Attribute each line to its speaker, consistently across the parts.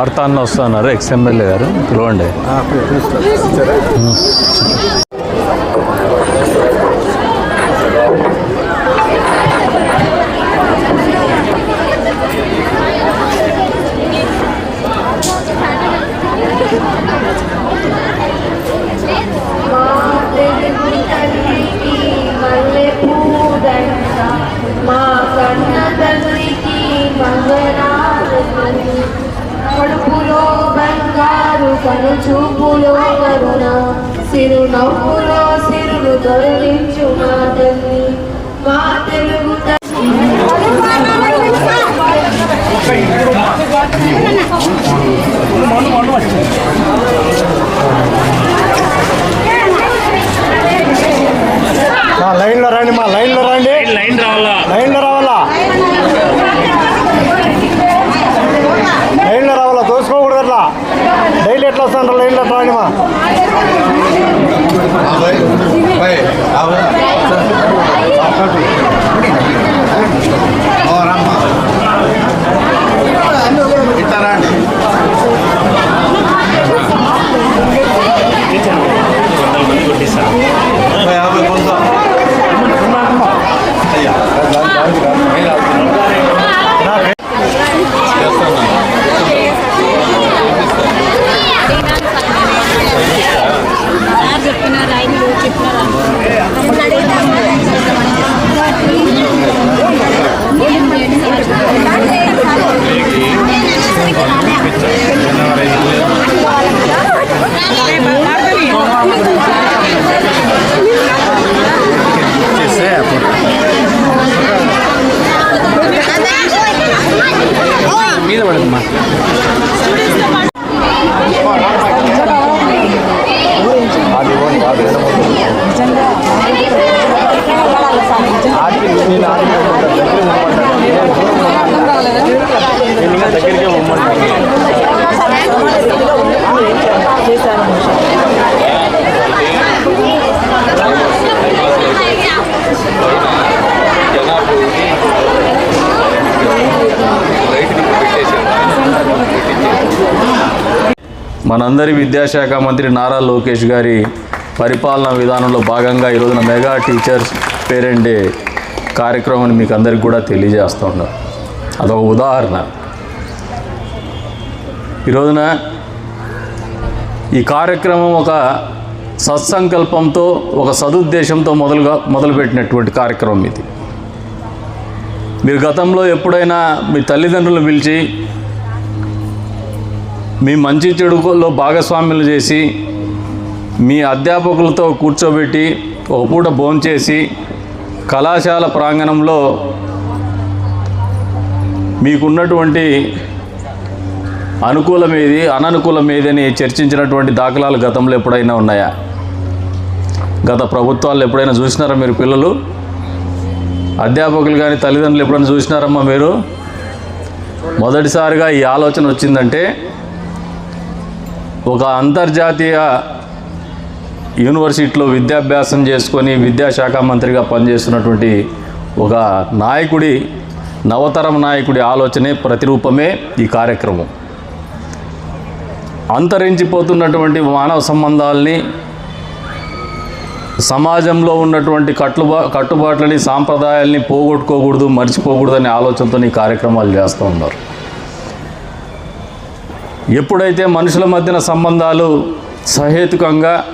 Speaker 1: వార్తాన్న వస్తున్నారు ఎక్స్ఎమ్మెల్యే గారు. పిలవండి.
Speaker 2: నవ్వులో సిరులు దొరలించు మా తల్లి మా తెలుగు తల్లి
Speaker 3: మా లైన్లో రండి మా లైన్లో రండి.
Speaker 1: లైన్ రావాలా? Okay. దగ్గరికి మనందరి విద్యాశాఖ మంత్రి నారా లోకేష్ గారి పరిపాలనా విధానంలో భాగంగా ఈరోజున మెగా టీచర్స్ పేరెంట్ డే కార్యక్రమాన్ని మీకు అందరికి కూడా తెలియజేస్తూ ఉన్నారు అదొక ఉదాహరణ. ఈరోజున ఈ కార్యక్రమం ఒక సత్సంకల్పంతో ఒక సదుద్దేశంతో మొదలుగా మొదలుపెట్టినటువంటి కార్యక్రమం ఇది. మీరు గతంలో ఎప్పుడైనా మీ తల్లిదండ్రులను పిలిచి మీ మంచి చెడులో భాగస్వామ్యులు చేసి మీ అధ్యాపకులతో కూర్చోబెట్టి ఒక పూట భోంచేసి కళాశాల ప్రాంగణంలో మీకున్నటువంటి అనుకూలం ఏది అననుకూలం ఏది అని చర్చించినటువంటి దాఖలాలు గతంలో ఎప్పుడైనా ఉన్నాయా? గత ప్రభుత్వాలు ఎప్పుడైనా చూసినారా మీరు పిల్లలు? అధ్యాపకులు కానీ తల్లిదండ్రులు ఎప్పుడైనా చూసినారమ్మా మీరు? మొదటిసారిగా ఈ ఆలోచన వచ్చిందంటే ఒక అంతర్జాతీయ యూనివర్సిటీలో విద్యాభ్యాసం చేసుకొని విద్యాశాఖ మంత్రిగా పనిచేస్తున్నటువంటి ఒక నాయకుడి నవతరం నాయకుడి ఆలోచనే ప్రతిరూపమే ఈ కార్యక్రమం. అంతరించిపోతున్నటువంటి మానవ సంబంధాలని సమాజంలో ఉన్నటువంటి కట్టుబా కట్టుబాట్లని సాంప్రదాయాల్ని పోగొట్టుకోకూడదు మర్చిపోకూడదనే ఆలోచనతో ఈ కార్యక్రమాలు చేస్తూ ఉన్నారు. ఎప్పుడైతే మనుషుల మధ్యన సంబంధాలు సహేతుకంగా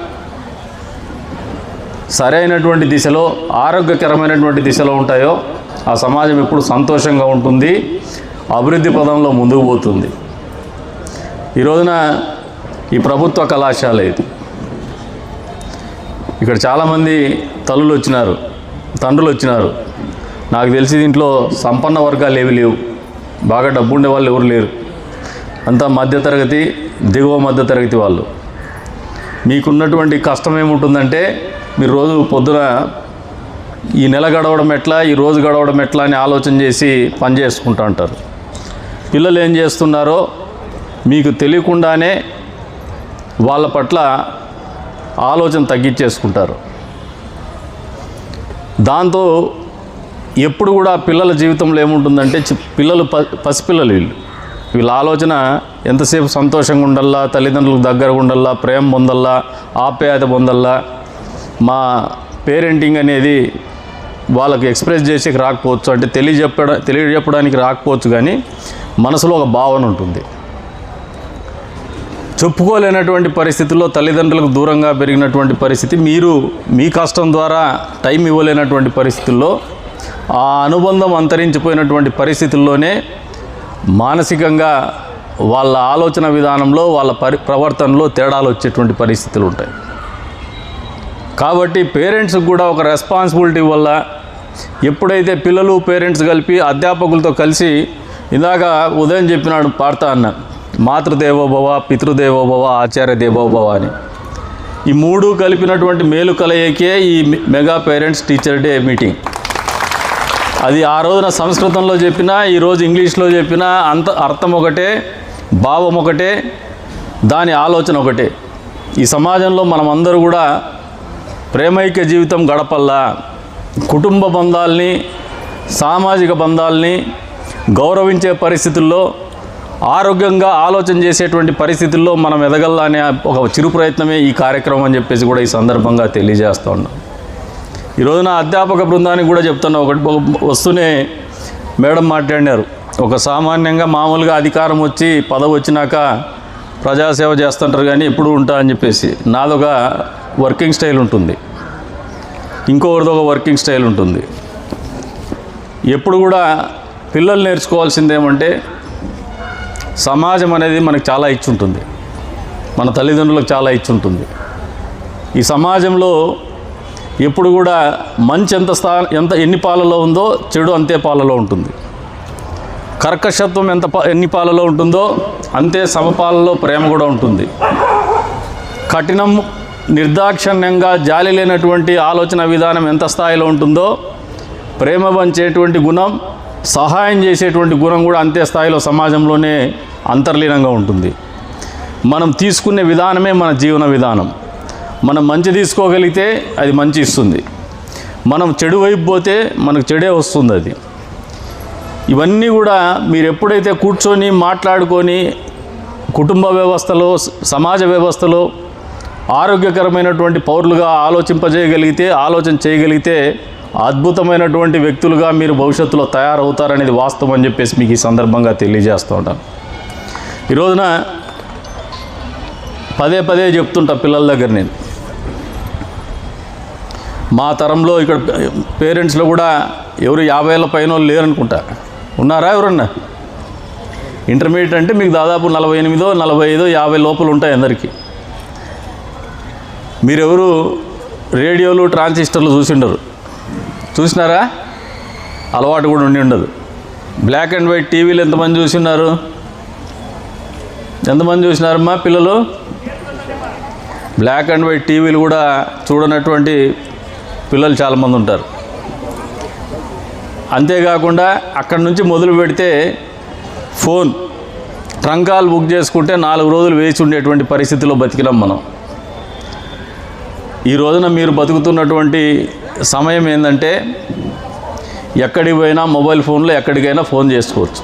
Speaker 1: సరైనటువంటి దిశలో ఆరోగ్యకరమైనటువంటి దిశలో ఉంటాయో ఆ సమాజం ఎప్పుడు సంతోషంగా ఉంటుంది అభివృద్ధి పదంలో ముందుకు పోతుంది. ఈ రోజున ఈ ప్రభుత్వ కళాశాల ఇది. ఇక్కడ చాలామంది తల్లులు వచ్చినారు తండ్రులు వచ్చినారు. నాకు తెలిసి దీంట్లో సంపన్న వర్గాలు ఏవి లేవు. బాగా డబ్బు ఉండే వాళ్ళు ఎవరు లేరు. అంతా మధ్యతరగతి దిగువ మధ్యతరగతి వాళ్ళు. మీకున్నటువంటి కష్టం ఏముంటుందంటే మీరు రోజు పొద్దున ఈ నెల గడవడం ఎట్లా ఈ రోజు గడవడం ఎట్లా అని ఆలోచన చేసి పని చేసుకుంటూ ఉంటారు. పిల్లలు ఏం చేస్తున్నారో మీకు తెలియకుండానే వాళ్ళ పట్ల ఆలోచన తగ్గించేసుకుంటారు. దాంతో ఎప్పుడు కూడా పిల్లల జీవితంలో ఏముంటుందంటే చి- పిల్లలు ప పసిపిల్లలు వీళ్ళు. వీళ్ళ ఆలోచన ఎంతసేపు సంతోషంగా ఉండల్లా తల్లిదండ్రులకు దగ్గరగా ఉండల్లా ప్రేమ పొందల్లా ఆప్యాయత పొందల్లా మా పేరెంటింగ్ అనేది వాళ్ళకి ఎక్స్ప్రెస్ చేసేకి రాకపోవచ్చు అంటే తెలియజెప్పడ తెలియజెప్పడానికి రాకపోవచ్చు కానీ మనసులో ఒక భావన ఉంటుంది. చెప్పుకోలేనటువంటి పరిస్థితుల్లో తల్లిదండ్రులకు దూరంగా పెరిగినటువంటి పరిస్థితి మీరు మీ కష్టం ద్వారా టైం ఇవ్వలేనటువంటి పరిస్థితుల్లో ఆ అనుబంధం అంతరించిపోయినటువంటి పరిస్థితుల్లోనే మానసికంగా వాళ్ళ ఆలోచన విధానంలో వాళ్ళ పరి ప్రవర్తనలో తేడాలు వచ్చేటువంటి పరిస్థితులు ఉంటాయి. కాబట్టి పేరెంట్స్కి కూడా ఒక రెస్పాన్సిబిలిటీ వల్ల ఎప్పుడైతే పిల్లలు పేరెంట్స్ కలిపి అధ్యాపకులతో కలిసి ఇందాక ఉదయం చెప్పినాడు పాడతా అన్న మాతృదేవోభవ పితృదేవోభవ ఆచార్య దేవోభవ అని. ఈ మూడు కలిపినటువంటి మేలు కలయికే ఈ mega parents teacher day meeting. అది ఆ రోజున సంస్కృతంలో చెప్పినా ఈరోజు ఇంగ్లీష్లో చెప్పినా అంత అర్థం ఒకటే భావం ఒకటే దాని ఆలోచన ఒకటే. ఈ సమాజంలో మనమందరూ కూడా ప్రేమైక్య జీవితం గడపల్లా కుటుంబ బంధాల్ని సామాజిక బంధాల్ని గౌరవించే పరిస్థితుల్లో ఆరోగ్యంగా ఆలోచన చేసేటువంటి పరిస్థితుల్లో మనం ఎదగల్లా అనే ఒక చిరు ప్రయత్నమే ఈ కార్యక్రమం అని చెప్పేసి కూడా ఈ సందర్భంగా తెలియజేస్తూ ఉన్నాం. ఈ అధ్యాపక బృందానికి కూడా చెప్తున్నా ఒకటి వస్తూనే మేడం మాట్లాడినారు. ఒక సామాన్యంగా మామూలుగా అధికారం వచ్చి పదవి వచ్చినాక ప్రజాసేవ చేస్తుంటారు కానీ ఎప్పుడు ఉంటా అని చెప్పేసి. నాదొక వర్కింగ్ స్టైల్ ఉంటుంది. ఇంకొకరిది ఒక వర్కింగ్ స్టైల్ ఉంటుంది. ఎప్పుడు కూడా పిల్లలు నేర్చుకోవాల్సింది ఏమంటే సమాజం అనేది మనకు చాలా ఇచ్చి ఉంటుంది మన తల్లిదండ్రులకు చాలా ఇచ్చి ఉంటుంది ఈ సమాజంలో ఎప్పుడు కూడా మంచి ఎంత స్థా ఎంత ఎన్ని పాలలో ఉందో చెడు అంతే పాలలో ఉంటుంది. కర్కశత్వం ఎంత ఎన్ని పాలలో ఉంటుందో అంతే సమపాలలో ప్రేమ కూడా ఉంటుంది. కఠినం నిర్దాక్షిణ్యంగా జాలి లేనటువంటి ఆలోచన విధానం ఎంత స్థాయిలో ఉంటుందో ప్రేమ పంచేటువంటి గుణం సహాయం చేసేటువంటి గుణం కూడా అంతే స్థాయిలో సమాజంలోనే అంతర్లీనంగా ఉంటుంది. మనం తీసుకునే విధానమే మన జీవన విధానం. మనం మంచి తీసుకోగలిగితే అది మంచి ఇస్తుంది. మనం చెడు వైపు పోతే మనకు చెడే వస్తుంది అది. ఇవన్నీ కూడా మీరు ఎప్పుడైతే కూర్చొని మాట్లాడుకొని కుటుంబ వ్యవస్థలో సమాజ వ్యవస్థలో ఆరోగ్యకరమైనటువంటి పౌరులుగా ఆలోచింపజేయగలిగితే ఆలోచన చేయగలిగితే అద్భుతమైనటువంటి వ్యక్తులుగా మీరు భవిష్యత్తులో తయారవుతారనేది వాస్తవం అని చెప్పేసి మీకు ఈ సందర్భంగా తెలియజేస్తూ ఉంటాను. ఈ రోజున పదే పదే చెప్తుంటా పిల్లల దగ్గర నేను. మా తరంలో ఇక్కడ పేరెంట్స్లో కూడా ఎవరు యాభై ఏళ్ళ పైన వాళ్ళు లేరనుకుంటా ఉన్నారా ఎవరన్నా? ఇంటర్మీడియట్ అంటే మీకు దాదాపు నలభై ఎనిమిదో నలభై ఐదో యాభై లోపల ఉంటాయి అందరికీ. మీరెవరు రేడియోలు ట్రాన్సిస్టర్లు చూసిండరు. చూసినారా? అలవాటు కూడా ఉండి ఉండదు. బ్లాక్ అండ్ వైట్ టీవీలు ఎంతమంది చూసినారు ఎంతమంది చూసినారమ్మా పిల్లలు? బ్లాక్ అండ్ వైట్ టీవీలు కూడా చూడనటువంటి పిల్లలు చాలామంది ఉంటారు. అంతేకాకుండా అక్కడి నుంచి మొదలు పెడితే ఫోన్ ట్రంకాలు బుక్ చేసుకుంటే నాలుగు రోజులు వేచి ఉండేటువంటి పరిస్థితిలో బతికినాం మనం. ఈ రోజున మీరు బతుకుతున్నటువంటి సమయం ఏంటంటే ఎక్కడికి పోయినా మొబైల్ ఫోన్లో ఎక్కడికైనా ఫోన్ చేసుకోవచ్చు.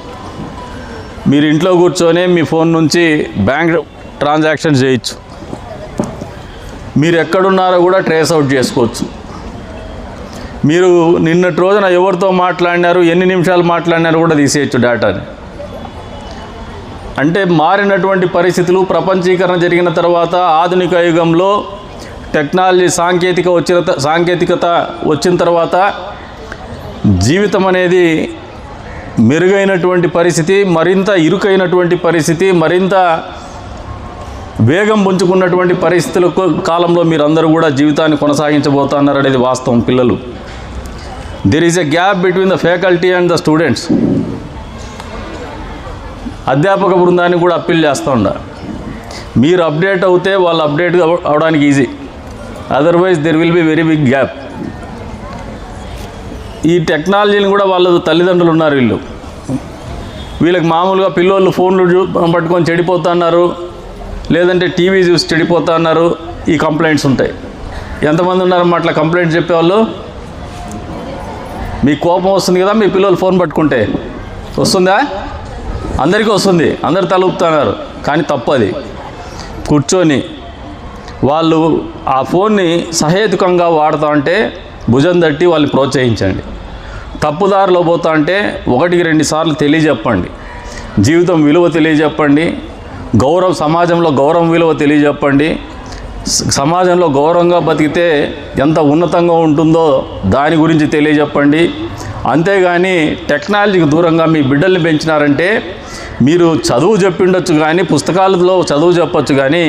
Speaker 1: మీరు ఇంట్లో కూర్చొని మీ ఫోన్ నుంచి బ్యాంక్ ట్రాన్సాక్షన్ చేయొచ్చు. మీరు ఎక్కడున్నారో కూడా ట్రేస్ అవుట్ చేసుకోవచ్చు. మీరు నిన్నటి రోజున ఎవరితో మాట్లాడినారు ఎన్ని నిమిషాలు మాట్లాడినారు కూడా తీసేయచ్చు డేటాని. అంటే మారినటువంటి పరిస్థితులు ప్రపంచీకరణ జరిగిన తర్వాత ఆధునిక యుగంలో టెక్నాలజీ సాంకేతిక వచ్చిన సాంకేతికత వచ్చిన తర్వాత జీవితం అనేది మెరుగైనటువంటి పరిస్థితి మరింత ఇరుకైనటువంటి పరిస్థితి మరింత వేగం పుంజుకున్నటువంటి పరిస్థితుల కాలంలో మీరందరూ కూడా జీవితాన్ని కొనసాగించబోతున్నారు అనేది వాస్తవం పిల్లలు. There is a gap between the faculty and the students అధ్యాపక బృందాన్ని కూడా అప్పీల్ చేస్తూ ఉండ మీరు అప్డేట్ అవుతే వాళ్ళు అప్డేట్ అవడానికి easy otherwise there will be very big gap ఈ టెక్నాలజీని కూడా వాళ్ళు తల్లిదండ్రులు ఉన్నారు వీళ్ళు. వీళ్ళకి మామూలుగా పిల్లోళ్ళు ఫోన్లు చూ- పట్టుకొని చెడిపోతున్నారు లేదంటే టీవీ చూసి చెడిపోతున్నారు ఈ కంప్లైంట్స్ ఉంటాయి. ఎంతమంది ఉన్నారమ్మా అట్లా కంప్లైంట్ చెప్పేవాళ్ళు? మీకు కోపం వస్తుంది కదా మీ పిల్లలు ఫోన్ పట్టుకుంటే. వస్తుందా? అందరికీ వస్తుంది. అందరు తలుపుతున్నారు కానీ తప్పు అది. కూర్చొని వాళ్ళు ఆ ఫోన్ని సహేతుకంగా వాడతా ఉంటే భుజం తట్టి వాళ్ళని ప్రోత్సహించండి. తప్పుదారిలో పోతా అంటే ఒకటికి రెండు సార్లు తెలియజెప్పండి. జీవితం విలువ తెలియజెప్పండి. గౌరవం సమాజంలో గౌరవం విలువ తెలియజెప్పండి. సమాజంలో గౌరవంగా బతికితే ఎంత ఉన్నతంగా ఉంటుందో దాని గురించి తెలియజెప్పండి. అంతేగాని టెక్నాలజీకి దూరంగా మీ బిడ్డల్ని పెంచినారంటే మీరు చదువు చెప్పిండొచ్చు కానీ పుస్తకాలలో చదువు చెప్పొచ్చు కానీ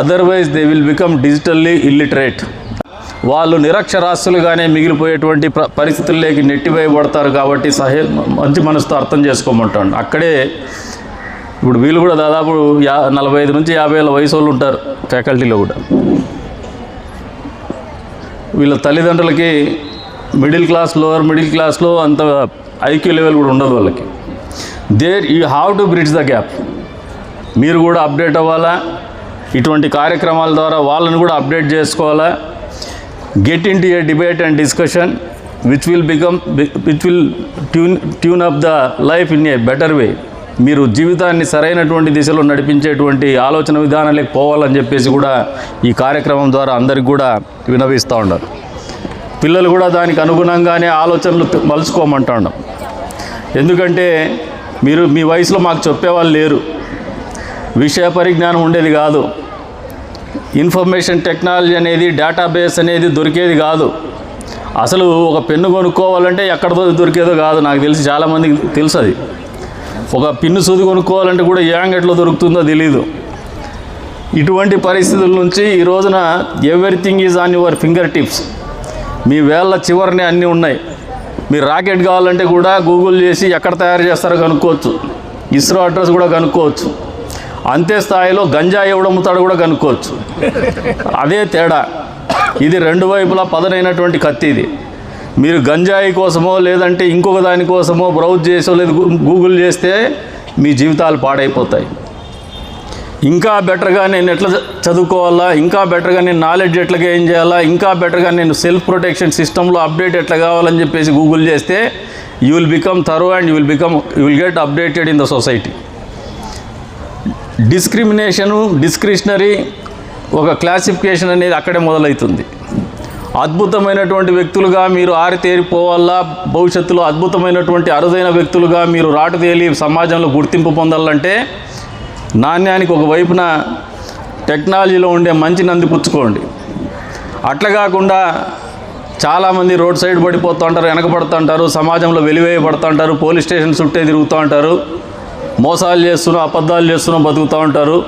Speaker 1: otherwise they will become digitally illiterate వాళ్ళు నిరక్షరాస్యులుగానే మిగిలిపోయేటువంటి ప్ర పరిస్థితుల్లోకి నెట్టివేయబడతారు కాబట్టి సహే మంచి మనసుతో అర్థం చేసుకోమంటాను. అక్కడే ఇప్పుడు వీళ్ళు కూడా దాదాపు యా నలభై ఐదు నుంచి యాభై ఏళ్ళ వయసు వాళ్ళు ఉంటారు ఫ్యాకల్టీలో కూడా. వీళ్ళ తల్లిదండ్రులకి మిడిల్ క్లాస్ లోవర్ మిడిల్ క్లాస్లో అంత ఐక్యూ లెవెల్ కూడా ఉండదు వాళ్ళకి. There you have to bridge the gap మీరు కూడా అప్డేట్ అవ్వాలా? ఇటువంటి కార్యక్రమాల ద్వారా వాళ్ళని కూడా అప్డేట్ చేసుకోవాలా? Get in to a debate and discussion which will become which will tune tune up the life in a better way మీరు జీవితాన్ని సరైనటువంటి దిశలో నడిపించేటువంటి ఆలోచన విధానాలకు పోవాలని చెప్పేసి కూడా ఈ కార్యక్రమం ద్వారా అందరికి కూడా వినవిస్తూ ఉన్నారు. పిల్లలు కూడా దానికి అనుగుణంగానే ఆలోచనలు మలుచుకోమంటా మలుచుకోమంటున్నాం ఎందుకంటే మీరు మీ వయసులో మాకు చెప్పేవాళ్ళు లేరు. విషయ పరిజ్ఞానం ఉండేది కాదు. ఇన్ఫర్మేషన్ టెక్నాలజీ అనేది డేటాబేస్ అనేది దొరికేది కాదు. అసలు ఒక పెన్ను కొనుక్కోవాలంటే ఎక్కడదో దొరికేదో కాదు. నాకు తెలిసి చాలామందికి తెలుసు అది. ఒక పిన్ను సూది కొనుక్కోవాలంటే కూడా ఏ అంగట్లో దొరుకుతుందో తెలియదు ఇటువంటి పరిస్థితుల నుంచి ఈ రోజున everything is on your finger tips. మీ వేళ్ళ చివరినే అన్నీ ఉన్నాయి. మీరు రాకెట్ కావాలంటే కూడా గూగుల్ చేసి ఎక్కడ తయారు చేస్తారో కనుక్కోవచ్చు. ఇస్రో అడ్రస్ కూడా కనుక్కోవచ్చు. అంతే స్థాయిలో గంజా ఎవడు కూడా కనుక్కోవచ్చు. అదే తేడా. ఇది రెండు వైపులా పదనైనటువంటి కత్తి ఇది. మీరు గంజాయి కోసమో లేదంటే ఇంకొక దానికోసమో బ్రౌజ్ చేసో లేదు గూగుల్ చేస్తే మీ జీవితాలు పాడైపోతాయి. ఇంకా బెటర్గా నేను ఎట్లా చదువుకోవాలా? ఇంకా బెటర్గా నేను నాలెడ్జ్ ఎట్లా గెయిన్ చేయాలా? ఇంకా బెటర్గా నేను సెల్ఫ్ ప్రొటెక్షన్ సిస్టంలో అప్డేట్ ఎట్లా కావాలని చెప్పేసి గూగుల్ చేస్తే you will become thorough and you will become you will get updated in the society discrimination discretionary ఒక క్లాసిఫికేషన్ అనేది అక్కడే మొదలవుతుంది. అద్భుతమైనటువంటి వ్యక్తులుగా మీరు ఆరితేరిపోవాలా భవిష్యత్తులో అద్భుతమైనటువంటి అరుదైన వ్యక్తులుగా మీరు రాటుదేలి సమాజంలో గుర్తింపు పొందాలంటే నాణ్యానికి ఒక వైపున టెక్నాలజీలో ఉండే మంచిని అందిపుచ్చుకోండి అట్లా కాకుండా చాలామంది రోడ్ సైడ్ పడిపోతూ ఉంటారు వెనకబడుతూ ఉంటారు సమాజంలో వెలివేయబడుతుంటారు పోలీస్ స్టేషన్ చుట్టే తిరుగుతూ ఉంటారు మోసాలు చేస్తున్నాం అబద్ధాలు చేస్తున్నాం బతుకుతూ ఉంటారు.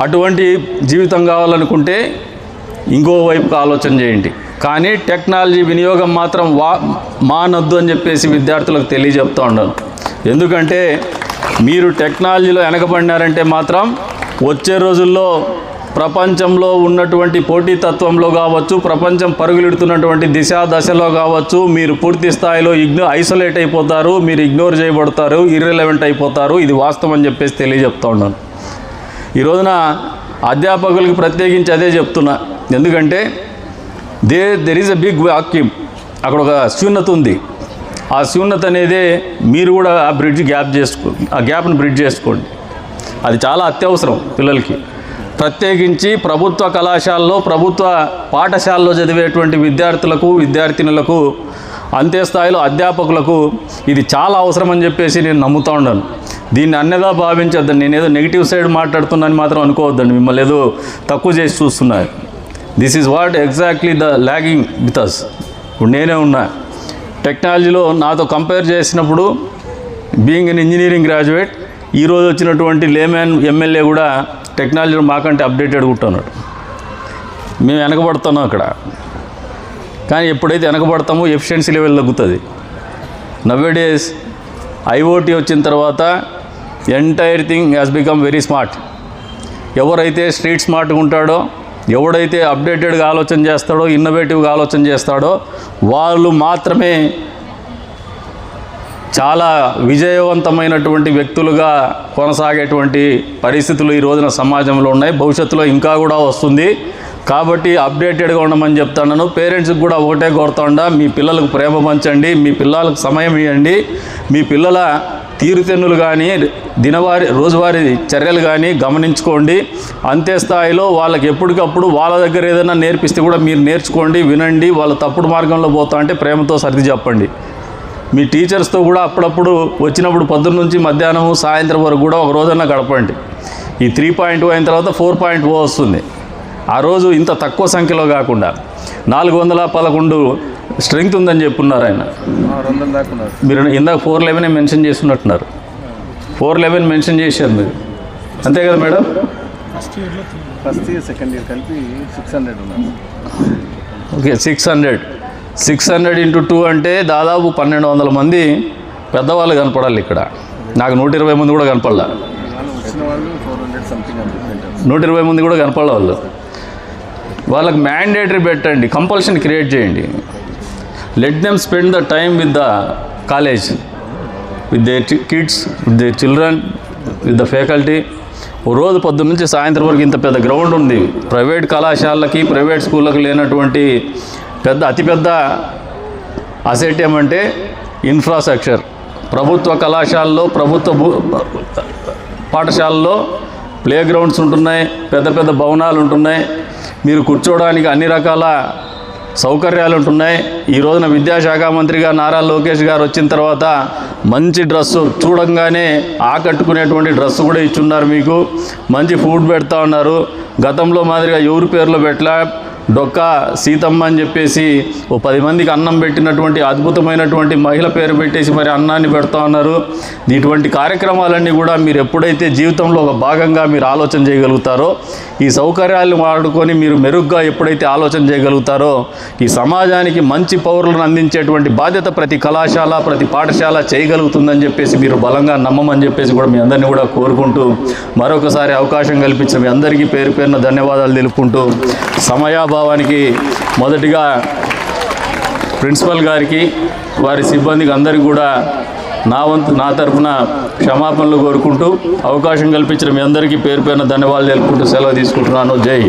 Speaker 1: అటువంటి జీవితం కావాలనుకుంటే ఇంకో వైపుకి ఆలోచన చేయండి. కానీ టెక్నాలజీ వినియోగం మాత్రం వా మానొద్దు అని చెప్పేసి విద్యార్థులకు తెలియజెప్తూ ఉండను ఎందుకంటే మీరు టెక్నాలజీలో వెనకబడినారంటే మాత్రం వచ్చే రోజుల్లో ప్రపంచంలో ఉన్నటువంటి పోటీతత్వంలో కావచ్చు ప్రపంచం పరుగులెడుతున్నటువంటి దిశ దశలో కావచ్చు మీరు పూర్తి స్థాయిలో ఇగ్నో ఐసోలేట్ అయిపోతారు మీరు ఇగ్నోర్ చేయబడతారు ఇర్రెలవెంట్ అయిపోతారు. ఇది వాస్తవం అని చెప్పేసి తెలియజెప్తా ఉన్నాను. ఈ రోజున అధ్యాపకులకి ప్రత్యేకించి అదే చెప్తున్నా. ఎందుకంటే they there is a big vacuum అక్కడ ఒక శూన్యత ఉంది. ఆ శూన్యత అనేదే మీరు కూడా ఆ బ్రిడ్జ్ గ్యాప్ చేసుకో ఆ గ్యాప్ని బ్రిడ్జ్ చేసుకోండి. అది చాలా అత్యవసరం పిల్లలకి. ప్రత్యేకించి ప్రభుత్వ కళాశాలలో ప్రభుత్వ పాఠశాలలో చదివేటువంటి విద్యార్థులకు విద్యార్థినులకు అంతే స్థాయిలో అధ్యాపకులకు ఇది చాలా అవసరం అని చెప్పేసి నేను నమ్ముతా ఉన్నాను. దీన్ని అన్నదా భావించొద్దండి. నేను ఏదో నెగిటివ్ సైడ్ మాట్లాడుతున్నాను మాత్రం అనుకోవద్దండి. మిమ్మల్ని ఏదో తక్కువ చేసి చూస్తున్నాను this is what exactly the lagging with us ఇప్పుడు నేనే ఉన్నా. టెక్నాలజీలో నాతో కంపేర్ చేసినప్పుడు బీయింగ్ అన్ ఇంజనీరింగ్ గ్రాడ్యుయేట్ ఈరోజు వచ్చినటువంటి లేమ్యాన్ ఎమ్మెల్యే కూడా టెక్నాలజీలో మాకంటే అప్డేటెడ్ ఉంటున్నాడు మేము వెనకబడుతున్నాం అక్కడ. కానీ ఎప్పుడైతే వెనకబడతామో ఎఫిషియన్సీ లెవెల్ తగ్గుతుంది. నవ్వే డేస్ ఐఓటీ వచ్చిన తర్వాత entire thing has become very smart ఎవరైతే స్ట్రీట్ స్మార్ట్గా ఉంటాడో ఎవడైతే అప్డేటెడ్గా ఆలోచన చేస్తాడో ఇన్నోవేటివ్గా ఆలోచన చేస్తాడో వాళ్ళు మాత్రమే చాలా విజయవంతమైనటువంటి వ్యక్తులుగా కొనసాగేటువంటి పరిస్థితులు ఈ రోజున సమాజంలో ఉన్నాయి. భవిష్యత్తులో ఇంకా కూడా వస్తుంది. కాబట్టి అప్డేటెడ్గా ఉండమని చెప్తాను పేరెంట్స్కి కూడా ఒకటే కోరుతా మీ పిల్లలకు ప్రేమ పంచండి మీ పిల్లలకు సమయం ఇవ్వండి. మీ పిల్లల తీరుతెన్నులు కానీ దినవారి రోజువారీ చర్యలు కానీ గమనించుకోండి. అంతే స్థాయిలో వాళ్ళకి ఎప్పటికప్పుడు వాళ్ళ దగ్గర ఏదైనా నేర్పిస్తే కూడా మీరు నేర్చుకోండి వినండి వాళ్ళ తప్పుడు మార్గంలో పోతా అంటే ప్రేమతో సర్ది చెప్పండి. మీ టీచర్స్తో కూడా అప్పుడప్పుడు వచ్చినప్పుడు పొద్దున్న నుంచి మధ్యాహ్నం సాయంత్రం వరకు కూడా ఒక రోజన్నా గడపండి. ఈ త్రీ పాయింట్ అయిన తర్వాత ఫోర్ పాయింట్ ఓ వస్తుంది. ఆ రోజు ఇంత తక్కువ సంఖ్యలో కాకుండా నాలుగు వందల పదకొండు స్ట్రెంగ్త్ ఉందని చెప్పున్నారు ఆయన. మీరు ఇందాక ఫోర్ లెవెన్ మెన్షన్ చేస్తున్నట్టున్నారు. ఫోర్ లెవెన్ మెన్షన్ చేశారు మీరు. అంతే కదా madam?
Speaker 4: First year second year కలిపి six hundred
Speaker 1: okay six hundred six hundred into two అంటే దాదాపు పన్నెండు వందల మంది పెద్దవాళ్ళు కనపడాలి ఇక్కడ. నాకు నూట ఇరవై మంది కూడా కనపడాల. నూట ఇరవై మంది కూడా కనపడాలి వాళ్ళు. వాళ్ళకి మ్యాండేటరీ పెట్టండి కంపల్షన్ క్రియేట్ చేయండి. Let them spend the time with the college with they kids with they children with the faculty ఓ రోజు పొద్దున్న నుంచి సాయంత్రం వరకు ఇంత పెద్ద గ్రౌండ్ ఉంది. ప్రైవేట్ కళాశాలకి ప్రైవేట్ స్కూళ్ళకి లేనటువంటి పెద్ద అతిపెద్ద అసెట్ ఏమంటే ఇన్ఫ్రాస్ట్రక్చర్. ప్రభుత్వ కళాశాలలో ప్రభుత్వ పాఠశాలలో ప్లే గ్రౌండ్స్ ఉంటున్నాయి పెద్ద పెద్ద భవనాలు ఉంటున్నాయి. మీరు కూర్చోవడానికి అన్ని రకాల సౌకర్యాలు ఉంటున్నాయి ఈ రోజున విద్యాశాఖ మంత్రిగా నారా లోకేష్ గారు వచ్చిన తర్వాత మంచి డ్రెస్సు చూడంగానే ఆకట్టుకునేటువంటి డ్రెస్సు కూడా ఇచ్చున్నారు మీకు. మంచి ఫుడ్ పెడతా ఉన్నారు. గతంలో మాదిరిగా ఎవరి పేర్లో పెట్టలే? డొక్క సీతమ్మ అని చెప్పేసి ఓ పది మందికి అన్నం పెట్టినటువంటి అద్భుతమైనటువంటి మహిళ పేరు పెట్టేసి మరి అన్నాన్ని పెడతా ఉన్నారు. ఇటువంటి కార్యక్రమాలన్నీ కూడా మీరు ఎప్పుడైతే జీవితంలో ఒక భాగంగా మీరు ఆలోచన చేయగలుగుతారో ఈ సౌకర్యాలను వాడుకొని మీరు మెరుగ్గా ఎప్పుడైతే ఆలోచన చేయగలుగుతారో ఈ సమాజానికి మంచి పౌరులను అందించేటువంటి బాధ్యత ప్రతి కళాశాల ప్రతి పాఠశాల చేయగలుగుతుందని చెప్పేసి మీరు బలంగా నమ్మమని చెప్పేసి కూడా మీ అందరినీ కూడా కోరుకుంటూ మరొకసారి అవకాశం కల్పించిన మీ అందరికీ పేరు పేరున ధన్యవాదాలు తెలుపుకుంటూ సమయాభావానికి మొదటిగా ప్రిన్సిపల్ గారికి వారి సిబ్బందికి అందరికీ కూడా నా వంతు నా తరఫున క్షమాపణలు కోరుకుంటూ అవకాశం కల్పించిన మీ అందరికీ పేరు పేరున ధన్యవాదాలు తెలుపుకుంటూ సెలవు తీసుకుంటున్నాను. జై